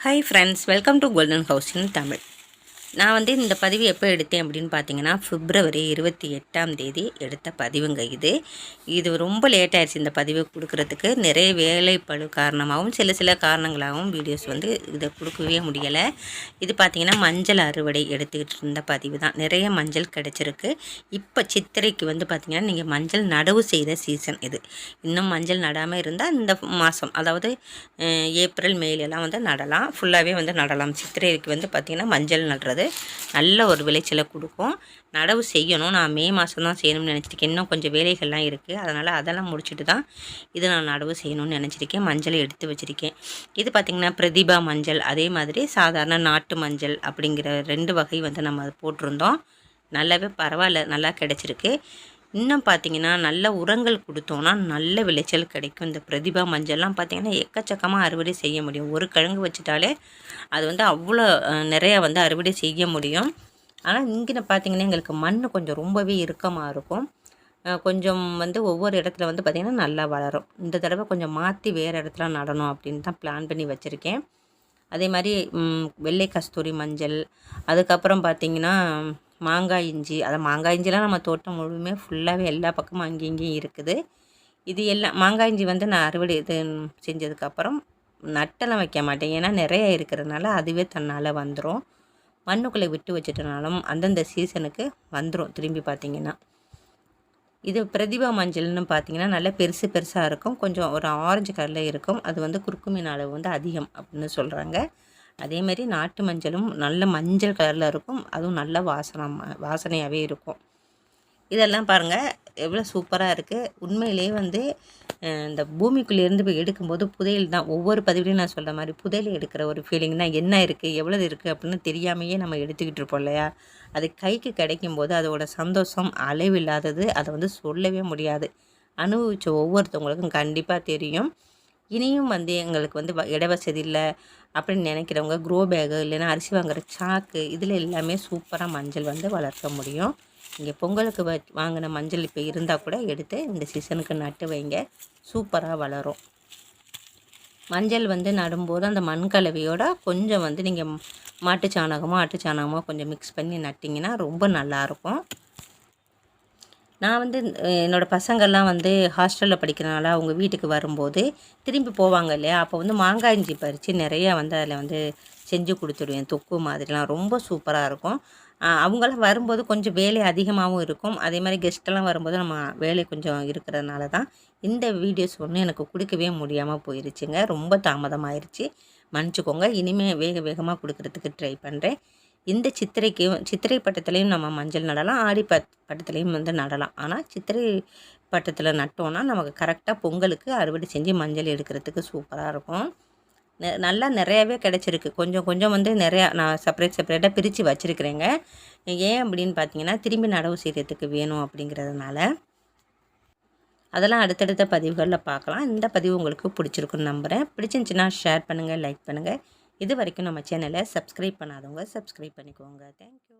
hi friends welcome to golden house in Tamil நான் வந்து இந்த பதிவு எப்போ எடுத்தேன் அப்படின்னு பார்த்தீங்கன்னா பிப்ரவரி இருபத்தி எட்டாம் தேதி எடுத்த பதிவுங்க இது. இது ரொம்ப லேட் ஆயிடுச்சு இந்த பதிவு கொடுக்குறதுக்கு. நிறைய வேலைப்பழு காரணமாகவும் சில சில காரணங்களாகவும் வீடியோஸ் வந்து இதை கொடுக்கவே முடியலை. இது பார்த்திங்கன்னா மஞ்சள் அறுவடை எடுத்துக்கிட்டு இருந்த பதிவு தான். நிறைய மஞ்சள் கிடச்சிருக்கு. இப்போ சித்திரைக்கு வந்து பார்த்திங்கன்னா நீங்கள் மஞ்சள் நடவு செய்த சீசன் இது. இன்னும் மஞ்சள் நடாமல் இருந்தால் இந்த மாதம் அதாவது ஏப்ரல் மேலெல்லாம் வந்து நடலாம். ஃபுல்லாகவே வந்து நடலாம். சித்திரைக்கு வந்து பார்த்திங்கன்னா மஞ்சள் நடுறது நல்ல ஒரு விளைச்சலை கொடுக்கும். நடவு செய்யணும். நான் மே மாதம் தான் செய்யணும்னு நினச்சிருக்கேன். இன்னும் கொஞ்சம் வேலைகள்லாம் இருக்குது அதனால் அதெல்லாம் முடிச்சுட்டு தான் இது நான் நடவு செய்யணும்னு நினச்சிருக்கேன். மஞ்சளை எடுத்து வச்சுருக்கேன். இது பார்த்திங்கன்னா பிரதிபா மஞ்சள். அதே மாதிரி சாதாரண நாட்டு மஞ்சள் அப்படிங்கிற ரெண்டு வகை வந்து நம்ம போட்டிருந்தோம். நல்லாவே பரவாயில்ல. நல்லா கிடச்சிருக்கு. இன்னும் பார்த்தீங்கன்னா நல்ல உரங்கள் கொடுத்தோன்னா நல்ல விளைச்சல் கிடைக்கும். இந்த பிரதிபா மஞ்சள்லாம் பார்த்திங்கன்னா எக்கச்சக்கமாக அறுவடை செய்ய முடியும். ஒரு கிழங்கு வச்சுட்டாலே அது வந்து அவ்வளோ நிறையா வந்து அறுவடை செய்ய முடியும். ஆனால் இங்கே பார்த்தீங்கன்னா எங்களுக்கு மண் கொஞ்சம் ரொம்பவே இறுக்கமாக இருக்கும். கொஞ்சம் வந்து ஒவ்வொரு இடத்துல வந்து பார்த்திங்கன்னா நல்லா வளரும். இந்த தடவை கொஞ்சம் மாற்றி வேறு இடத்துல நடணும் அப்படின்னு தான் பிளான் பண்ணி வச்சுருக்கேன். அதே மாதிரி வெள்ளை கஸ்தூரி மஞ்சள் அதுக்கப்புறம் பார்த்திங்கன்னா மாங்காய் இஞ்சி. அதை மாங்காய் இஞ்சிலாம் நம்ம தோட்டம் முழுமே ஃபுல்லாகவே எல்லா பக்கமும் அங்கேயும் இங்கேயும் இருக்குது. இது எல்லாம் மாங்காய் இஞ்சி வந்து நான் அறுவடை இது செஞ்சதுக்கப்புறம் நட்டெல்லாம் வைக்க மாட்டேன். ஏன்னா நிறைய இருக்கிறதுனால அதுவே தன்னால் வந்துடும் மண்ணுக்குள்ளே விட்டு வச்சிட்டனாலும் அந்தந்த சீசனுக்கு வந்துடும் திரும்பி பார்த்தீங்கன்னா. இது பிரதிபா மஞ்சள்னு பார்த்தீங்கன்னா நல்லா பெருசு பெருசாக இருக்கும். கொஞ்சம் ஒரு ஆரஞ்சு கலரில் இருக்கும். அது வந்து குறுக்குமீன் அளவு வந்து அதிகம் அப்படின்னு சொல்கிறாங்க அதேமாரி நாட்டு மஞ்சளும் நல்ல மஞ்சள் கலரில் இருக்கும். அதுவும் நல்ல வாசனம் வாசனையாகவே இருக்கும். இதெல்லாம் பாருங்கள் எவ்வளோ சூப்பராக இருக்குது உண்மையிலேயே வந்து இந்த பூமிக்குள்ளேருந்து போய் எடுக்கும்போது புதையல் தான். ஒவ்வொரு பதிவுலையும் நான் சொல்கிற மாதிரி புதையல் எடுக்கிற ஒரு ஃபீலிங் தான். என்ன இருக்குது எவ்வளோ இருக்குது அப்படின்னு தெரியாமையே நம்ம எடுத்துக்கிட்டு இருப்போம் இல்லையா? அது கைக்கு கிடைக்கும் போது அதோட சந்தோஷம் அளவில்லாதது அதை வந்து சொல்லவே முடியாது. அனுபவித்த ஒவ்வொருத்தவங்களுக்கும் கண்டிப்பாக தெரியும். இனியும் வந்து எங்களுக்கு வந்து வ- வசதி இல்லை அப்படின்னு நினைக்கிறவங்க க்ரோ பேகு இல்லைன்னா அரிசி வாங்குகிற சாக்கு இதில் எல்லாமே சூப்பராக மஞ்சள் வந்து வளர்க்க முடியும். இங்கே பொங்கலுக்கு வ வாங்கின மஞ்சள் இப்போ இருந்தால் கூட எடுத்து இந்த சீசனுக்கு நட்டு வைங்க. சூப்பராக வளரும். மஞ்சள் வந்து நடும்போது அந்த மண் கலவையோட கொஞ்சம் வந்து நீங்கள் மாட்டு சாணகமோ ஆட்டு சாணகமோ கொஞ்சம் மிக்ஸ் பண்ணி நட்டிங்கன்னா ரொம்ப நல்லாயிருக்கும் நான் வந்து என்னோடய என்னோட பசங்கள்லாம் வந்து ஹாஸ்டலில் படிக்கிறனால அவங்க வீட்டுக்கு வரும்போது திரும்பி போவாங்க இல்லையா? அப்போ வந்து மாங்காய் இஞ்சி பறித்து நிறையா வந்து அதில் வந்து செஞ்சு கொடுத்துடுவேன். தொக்கு மாதிரிலாம் ரொம்ப சூப்பராக இருக்கும். அவங்களாம் வரும்போது கொஞ்சம் வேலை அதிகமாகவும் இருக்கும். அதே மாதிரி கெஸ்ட்டெல்லாம் வரும்போது நம்ம வேலை கொஞ்சம் இருக்கிறதுனால தான் இந்த வீடியோஸ் ஒன்றும் எனக்கு கொடுக்கவே முடியாமல் போயிருச்சுங்க. ரொம்ப தாமதமாயிருச்சு. மன்னிச்சுக்கோங்க. இனிமேல் வேக வேகமாக கொடுக்குறதுக்கு ட்ரை பண்ணுறேன். இந்த சித்திரைக்கு சித்திரை பட்டத்துலேயும் நம்ம மஞ்சள் நடலாம் ஆடி பட் பட்டத்துலேயும் வந்து நடலாம். ஆனால் சித்திரை பட்டத்தில் நட்டோன்னா நமக்கு கரெக்டாக பொங்கலுக்கு அறுவடை செஞ்சு மஞ்சள் எடுக்கிறதுக்கு சூப்பராக இருக்கும். நெ- நல்லா நிறையாவே கிடச்சிருக்கு. கொஞ்சம் கொஞ்சம் வந்து நிறையா நான் செப்பரேட் செப்பரேட்டாக பிரித்து வச்சுருக்கிறேங்க. ஏன் அப்படின்னு பார்த்தீங்கன்னா திரும்பி நடவு செய்கிறதுக்கு வேணும் அப்படிங்கிறதுனால. அதெல்லாம் அடுத்தடுத்த பதிவுகளில் பார்க்கலாம். இந்த பதிவு உங்களுக்கு பிடிச்சிருக்குன்னு நம்புகிறேன் பிடிச்சிருந்துச்சின்னா ஷேர் பண்ணுங்கள் லைக் பண்ணுங்கள் இது வரைக்கும் நம்ம சேனலை சப்ஸ்கிரைப் பண்ணாதவங்க சப்ஸ்கிரைப் பண்ணிக்கோங்க. தேங்க்யூ